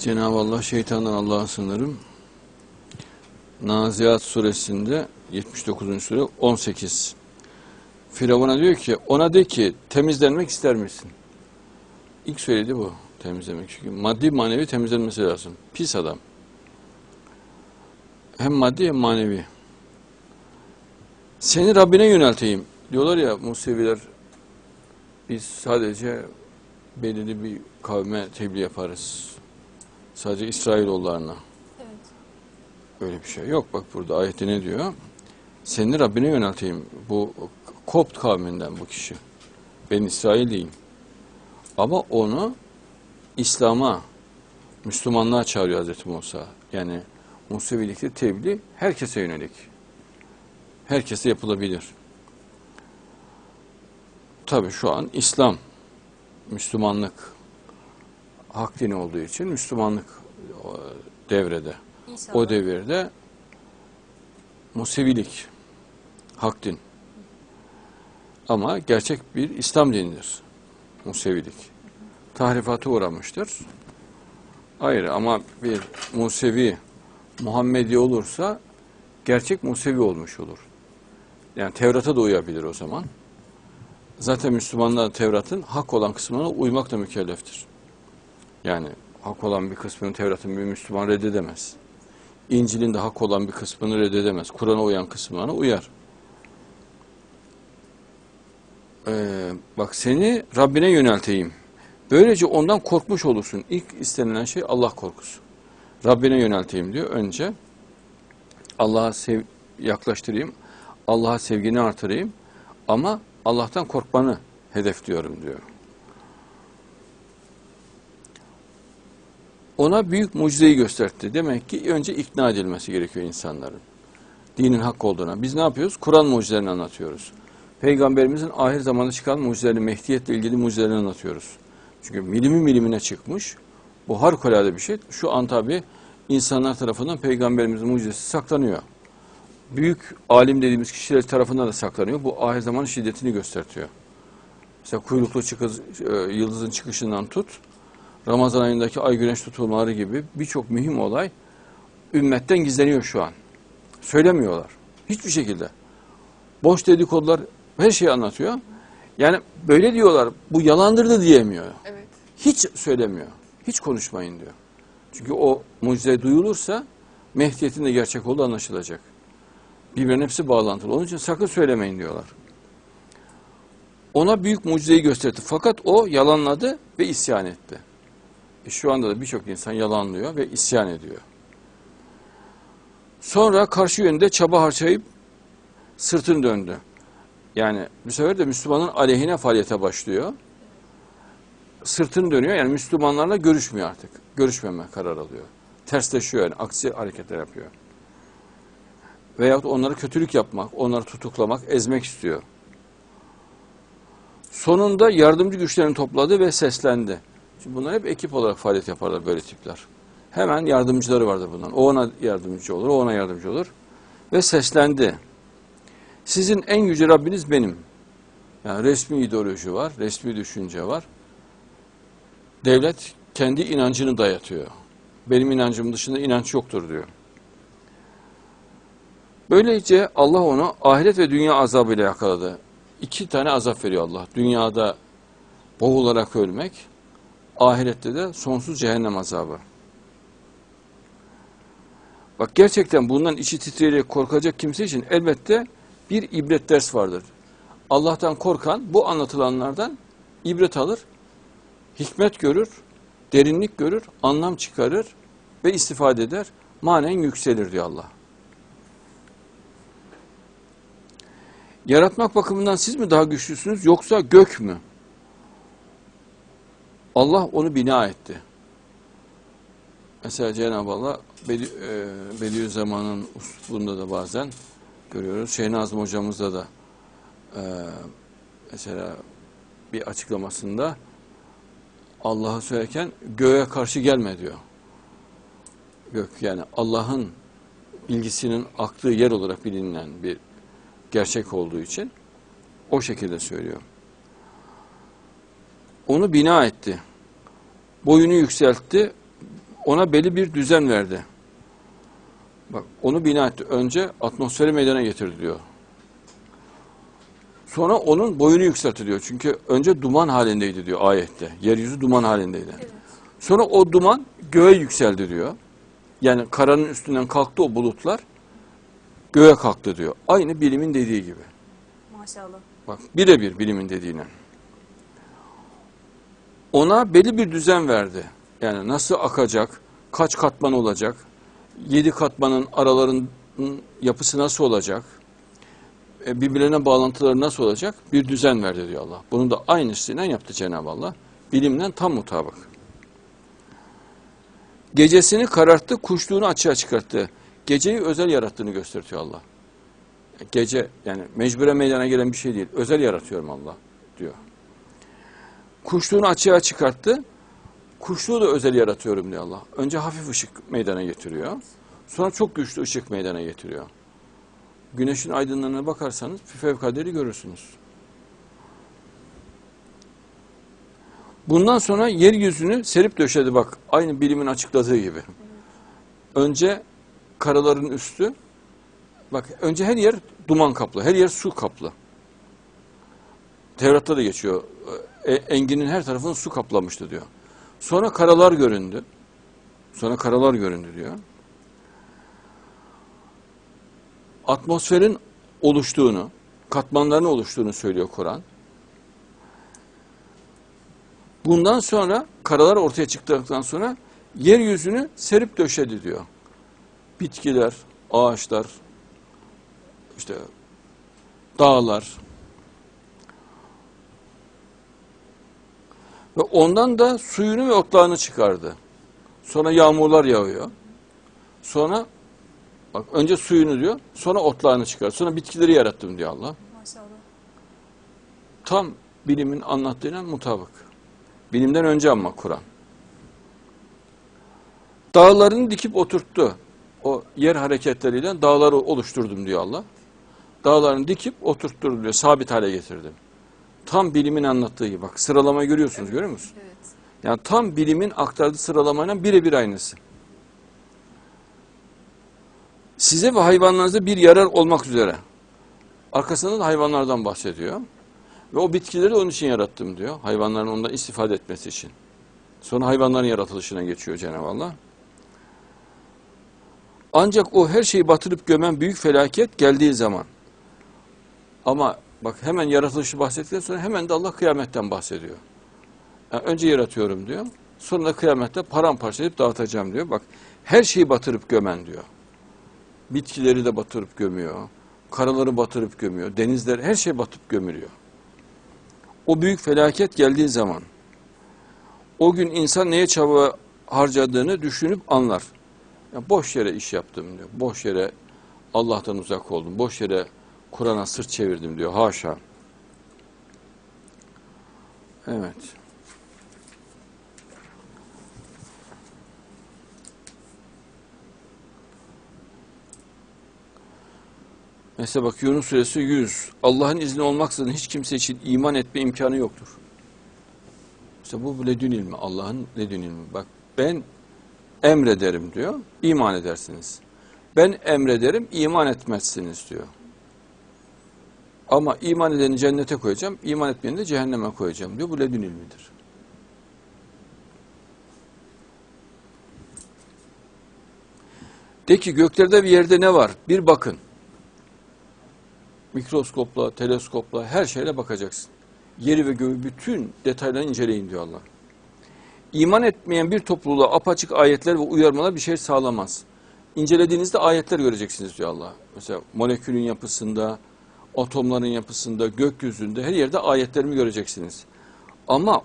Cenab-ı Allah şeytandan Allah'a sınırım. Naziat suresinde 79. sure 18. Firavun'a diyor ki ona de ki temizlenmek ister misin? İlk söyledi bu temizlemek. Çünkü maddi manevi temizlenmesi lazım. Pis adam. Hem maddi hem manevi. Seni Rabbine yönelteyim. Diyorlar ya Museviler biz sadece belirli bir kavme tebliğ yaparız. Sadece İsrailoğullarına. Evet. Öyle bir şey yok. Bak burada ayette ne diyor? Seni Rabbine yönelteyim. Bu Kopt kavminden bu kişi. Ben İsrail değilim. Ama onu İslam'a, Müslümanlığa çağırıyor Hazreti Musa. Yani Musevilikte tebliğ herkese yönelik. Herkese yapılabilir. Tabii şu an İslam, Müslümanlık hak dini olduğu için Müslümanlık o, devrede. İnşallah. O devirde Musevilik hak din. Ama gerçek bir İslam dinidir. Musevilik. Tahrifata uğramıştır. Ayrı ama bir Musevi Muhammedi olursa gerçek Musevi olmuş olur. Yani Tevrat'a da uyabilir o zaman. Zaten Müslümanlar Tevrat'ın hak olan kısmına uymakla mükelleftir. Yani hak olan bir kısmını Tevrat'ın bir Müslüman reddedemez. İncil'in de hak olan bir kısmını reddedemez. Kur'an'a uyan kısmına uyar. Ee, bak seni Rabbine yönelteyim. Böylece ondan korkmuş olursun. İlk istenilen şey Allah korkusu. Rabbine yönelteyim diyor önce. Allah'a sev yaklaştırayım. Allah'a sevgini artırayım. Ama Allah'tan korkmanı hedefliyorum diyor. Ona büyük mucizeyi gösterdi. Demek ki önce ikna edilmesi gerekiyor insanların. Dinin hak olduğuna. Biz ne yapıyoruz? Kur'an mucizelerini anlatıyoruz. Peygamberimizin ahir zamanda çıkan mucizelerini, Mehdiyetle ilgili mucizelerini anlatıyoruz. Çünkü milimi milimine çıkmış. Bu harikulade bir şey. Şu an tabi insanlar tarafından Peygamberimizin mucizesi saklanıyor. Büyük alim dediğimiz kişiler tarafından da saklanıyor. Bu ahir zamanın şiddetini gösteriyor. Mesela kuyruklu çıkız, e, yıldızın çıkışından tut, Ramazan ayındaki ay güneş tutulmaları gibi birçok mühim olay ümmetten gizleniyor şu an. Söylemiyorlar. Hiçbir şekilde. Boş dedikodular her şeyi anlatıyor. Yani böyle diyorlar. Bu yalandır da diyemiyor. Evet. Hiç söylemiyor. Hiç konuşmayın diyor. Çünkü o mucize duyulursa Mehdiyet'in de gerçek olduğu anlaşılacak. Birbirinin hepsi bağlantılı. Onun için sakın söylemeyin diyorlar. Ona büyük mucizeyi gösterdi. Fakat o yalanladı ve isyan etti. E şu anda da birçok insan yalanlıyor ve isyan ediyor. Sonra karşı yönde çaba harcayıp sırtını döndü. Yani bu sefer de Müslümanın aleyhine faaliyete başlıyor. Sırtını dönüyor yani Müslümanlarla görüşmüyor artık. Görüşmeme karar alıyor. Tersleşiyor yani aksi hareketler yapıyor. Veyahut onlara kötülük yapmak, onları tutuklamak, ezmek istiyor. Sonunda yardımcı güçlerini topladı ve seslendi. Şimdi bunlar hep ekip olarak faaliyet yaparlar böyle tipler. Hemen yardımcıları vardır bunların. O ona yardımcı olur, o ona yardımcı olur. Ve seslendi. Sizin en yüce Rabbiniz benim. Yani resmi ideoloji var, resmi düşünce var. Devlet kendi inancını dayatıyor. Benim inancım dışında inanç yoktur diyor. Böylece Allah onu ahiret ve dünya azabıyla yakaladı. İki tane azap veriyor Allah. Dünyada boğularak ölmek, ahirette de sonsuz cehennem azabı. Bak gerçekten bundan içi titreyerek korkacak kimse için elbette bir ibret ders vardır. Allah'tan korkan bu anlatılanlardan ibret alır, hikmet görür, derinlik görür, anlam çıkarır ve istifade eder. Manen yükselir diyor Allah. Yaratmak bakımından siz mi daha güçlüsünüz yoksa gök mü? Allah onu bina etti. Mesela Cenab-ı Allah Bedi, e, Bediüzzaman'ın uslubunda da bazen görüyoruz. Şeyh Nazım hocamızda da e, mesela bir açıklamasında Allah'ı söylerken göğe karşı gelme diyor. Gök yani Allah'ın bilgisinin aktığı yer olarak bilinen bir gerçek olduğu için o şekilde söylüyor. Onu bina etti. Boyunu yükseltti. ona belli bir düzen verdi. Bak onu bina etti. Önce atmosferi meydana getirdi diyor. Sonra onun boyunu yükseltti diyor. Çünkü önce duman halindeydi diyor ayette. Yeryüzü duman halindeydi. Evet. Sonra o duman göğe yükseldi diyor. Yani karanın üstünden kalktı o bulutlar. Göğe kalktı diyor. Aynı bilimin dediği gibi. Maşallah. Bak birebir bilimin dediğine. Ona belli bir düzen verdi. Yani nasıl akacak, kaç katman olacak, yedi katmanın aralarının yapısı nasıl olacak, e, birbirlerine bağlantıları nasıl olacak bir düzen verdi diyor Allah. Bunu da aynısıyla yaptı Cenab-ı Allah. Bilimden tam mutabık. Gecesini kararttı, kuşluğunu açığa çıkarttı. Geceyi özel yarattığını gösteriyor Allah. Gece yani mecbure meydana gelen bir şey değil. Özel yaratıyorum Allah diyor. Kuşluğunu açığa çıkarttı. Kuşluğu da özel yaratıyorum diyor Allah. Önce hafif ışık meydana getiriyor. Sonra çok güçlü ışık meydana getiriyor. Güneşin aydınlığına bakarsanız bir fevkaderi görürsünüz. Bundan sonra yeryüzünü serip döşedi bak. Aynı bilimin açıkladığı gibi. Önce karaların üstü. Bak önce her yer duman kaplı. Her yer su kaplı. Tevrat'ta da geçiyor. E, Enginin her tarafını su kaplamıştı diyor. Sonra karalar göründü. Sonra karalar göründü diyor. Atmosferin oluştuğunu, katmanların oluştuğunu söylüyor Kur'an. Bundan sonra karalar ortaya çıktıktan sonra yeryüzünü serip döşedi diyor. Bitkiler, ağaçlar, işte dağlar ve ondan da suyunu ve otlağını çıkardı. Sonra yağmurlar yağıyor. Sonra bak önce suyunu diyor, sonra otlağını çıkar. Sonra bitkileri yarattım diyor Allah. Maşallah. Tam bilimin anlattığına mutabık. Bilimden önce ama Kur'an. Dağlarını dikip oturttu. O yer hareketleriyle dağları oluşturdum diyor Allah. Dağlarını dikip oturtturdum diyor. Sabit hale getirdim. Tam bilimin anlattığı gibi. Bak sıralamayı görüyorsunuz görüyor musunuz? Evet. Yani tam bilimin aktardığı sıralamayla birebir aynısı. Size ve hayvanlarınıza bir yarar olmak üzere. Arkasında da hayvanlardan bahsediyor. Ve o bitkileri onun için yarattım diyor. Hayvanların ondan istifade etmesi için. Sonra hayvanların yaratılışına geçiyor Cenab-ı Allah. Ancak o her şeyi batırıp gömen büyük felaket geldiği zaman. Ama bak hemen yaratılışı bahsettikten sonra hemen de Allah kıyametten bahsediyor. Yani önce yaratıyorum diyor. Sonra da kıyamette paramparça edip dağıtacağım diyor. Bak her şeyi batırıp gömen diyor. Bitkileri de batırıp gömüyor. Karaları batırıp gömüyor. Denizler her şey batıp gömülüyor. O büyük felaket geldiği zaman o gün insan neye çaba harcadığını düşünüp anlar. Ya boş yere iş yaptım diyor. Boş yere Allah'tan uzak oldum. Boş yere Kur'an'a sırt çevirdim diyor. Haşa. Evet. Mesela bak Yunus suresi 100. Allah'ın izni olmaksızın hiç kimse için iman etme imkanı yoktur. İşte bu ledün ilmi. Allah'ın ledün ilmi. Bak ben emrederim diyor. iman edersiniz. Ben emrederim, iman etmezsiniz diyor. Ama iman edeni cennete koyacağım, iman etmeyeni de cehenneme koyacağım diyor. Bu ledün ilmidir. De ki göklerde bir yerde ne var? Bir bakın. Mikroskopla, teleskopla, her şeyle bakacaksın. Yeri ve göğü bütün detaylarını inceleyin diyor Allah. İman etmeyen bir topluluğa apaçık ayetler ve uyarmalar bir şey sağlamaz. İncelediğinizde ayetler göreceksiniz diyor Allah. Mesela molekülün yapısında, atomların yapısında, gökyüzünde her yerde ayetlerimi göreceksiniz. Ama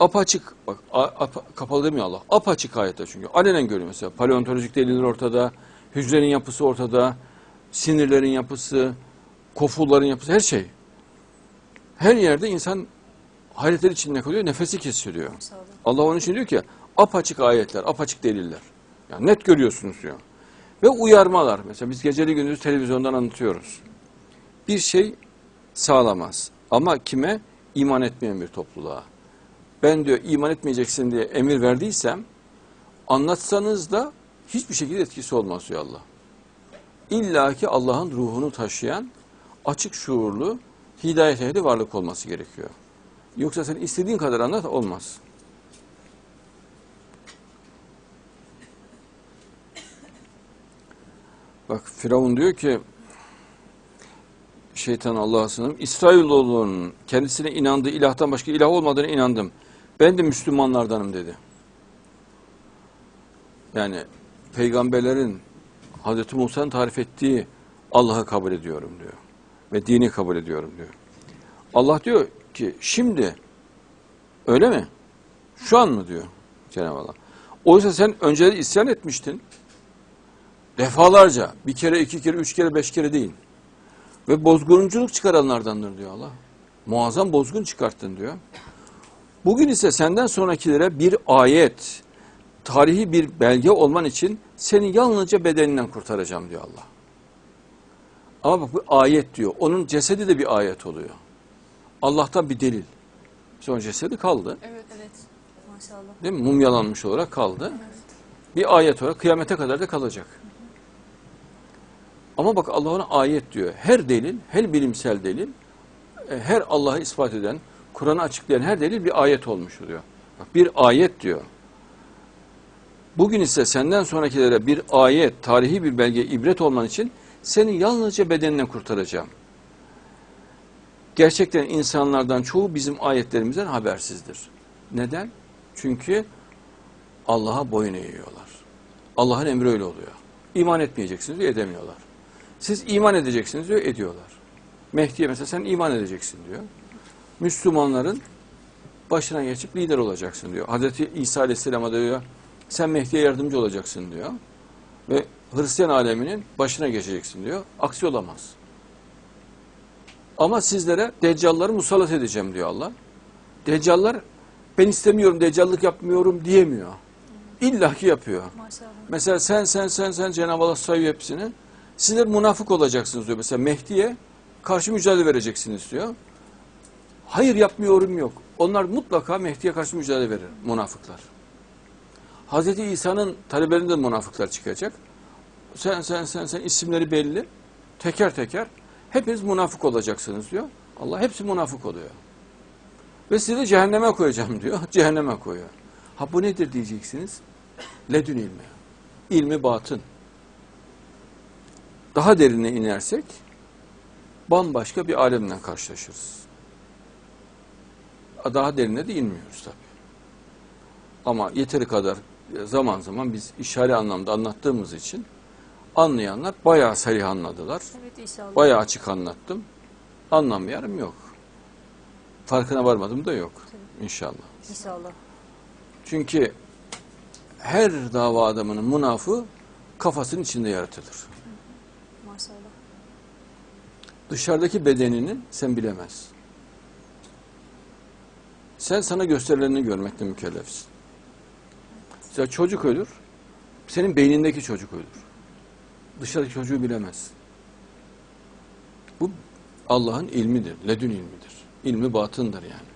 apaçık, bak a, apa- kapalı demiyor Allah, apaçık ayetler çünkü. Alenen görüyor mesela. Paleontolojik deliller ortada, hücrenin yapısı ortada, sinirlerin yapısı, kofulların yapısı, her şey. Her yerde insan hayretler içinde kalıyor, nefesi kesiliyor. Allah onun için diyor ki apaçık ayetler, apaçık deliller. Yani net görüyorsunuz diyor. Ve uyarmalar. Mesela biz geceli gündüz televizyondan anlatıyoruz. Bir şey sağlamaz. Ama kime? İman etmeyen bir topluluğa. Ben diyor iman etmeyeceksin diye emir verdiysem anlatsanız da hiçbir şekilde etkisi olmaz diyor Allah. İlla ki Allah'ın ruhunu taşıyan açık şuurlu hidayet ehli varlık olması gerekiyor. Yoksa sen istediğin kadar anlat olmaz. Bak Firavun diyor ki şeytan Allah'a sığınırım. İsrailoğlu'nun kendisine inandığı ilahtan başka ilah olmadığına inandım. Ben de Müslümanlardanım dedi. Yani peygamberlerin Hazreti Musa'nın tarif ettiği Allah'ı kabul ediyorum diyor. Ve dini kabul ediyorum diyor. Allah diyor ki şimdi öyle mi? Şu an mı diyor Cenab-ı Allah. Oysa sen önceleri isyan etmiştin. Defalarca. Bir kere, iki kere, üç kere, beş kere değil. Ve bozgunculuk çıkaranlardandır diyor Allah. Muazzam bozgun çıkarttın diyor. Bugün ise senden sonrakilere bir ayet, tarihi bir belge olman için seni yalnızca bedeninden kurtaracağım diyor Allah. Ama bak bu ayet diyor. Onun cesedi de bir ayet oluyor. Allah'tan bir delil. Sonra cesedi kaldı. Evet. Evet. Maşallah. Değil mi? Mumyalanmış olarak kaldı. Bir ayet olarak kıyamete kadar da kalacak. Ama bak Allah ona ayet diyor. Her delil, her bilimsel delil, e, her Allah'ı ispat eden, Kur'an'ı açıklayan her delil bir ayet olmuş oluyor. Bak bir ayet diyor. Bugün ise senden sonrakilere bir ayet, tarihi bir belge, ibret olman için seni yalnızca bedeninden kurtaracağım. Gerçekten insanlardan çoğu bizim ayetlerimizden habersizdir. Neden? Çünkü Allah'a boyun eğiyorlar. Allah'ın emri öyle oluyor. İman etmeyeceksiniz diyor, edemiyorlar. Siz iman edeceksiniz diyor, ediyorlar. Mehdi'ye mesela sen iman edeceksin diyor. Müslümanların başına geçip lider olacaksın diyor. Hazreti İsa Aleyhisselam'a diyor, sen Mehdi'ye yardımcı olacaksın diyor. Ve Hristiyan aleminin başına geçeceksin diyor. Aksi olamaz. Ama sizlere deccalları musallat edeceğim diyor Allah. Deccallar ben istemiyorum, deccallık yapmıyorum diyemiyor. İlla ki yapıyor. Maşallah. Mesela sen sen sen sen Cenab-ı Allah sayıyor hepsini. Sizler münafık olacaksınız diyor. Mesela Mehdi'ye karşı mücadele vereceksiniz diyor. Hayır yapmıyorum yok. Onlar mutlaka Mehdi'ye karşı mücadele verir münafıklar. Hazreti İsa'nın talebelerinde münafıklar çıkacak. Sen sen sen sen isimleri belli. Teker teker hepiniz münafık olacaksınız diyor. Allah hepsi münafık oluyor. Ve sizi cehenneme koyacağım diyor. Cehenneme koyuyor. Ha bu nedir diyeceksiniz? Ledün ilmi. İlmi batın. Daha derine inersek bambaşka bir alemle karşılaşırız. Daha derine de inmiyoruz tabii. Ama yeteri kadar zaman zaman biz işare anlamda anlattığımız için anlayanlar bayağı sarih anladılar. Evet inşallah. Bayağı açık anlattım. Anlamayanım yok. Farkına varmadım da yok. İnşallah. İnşallah. Çünkü her dava adamının münafı kafasının içinde yaratılır. Dışarıdaki bedenini sen bilemez. Sen sana gösterilerini görmekle mükellefsin. Mesela çocuk ölür, senin beynindeki çocuk ölür. Dışarıdaki çocuğu bilemez. Bu Allah'ın ilmidir, ledün ilmidir. İlmi batındır yani.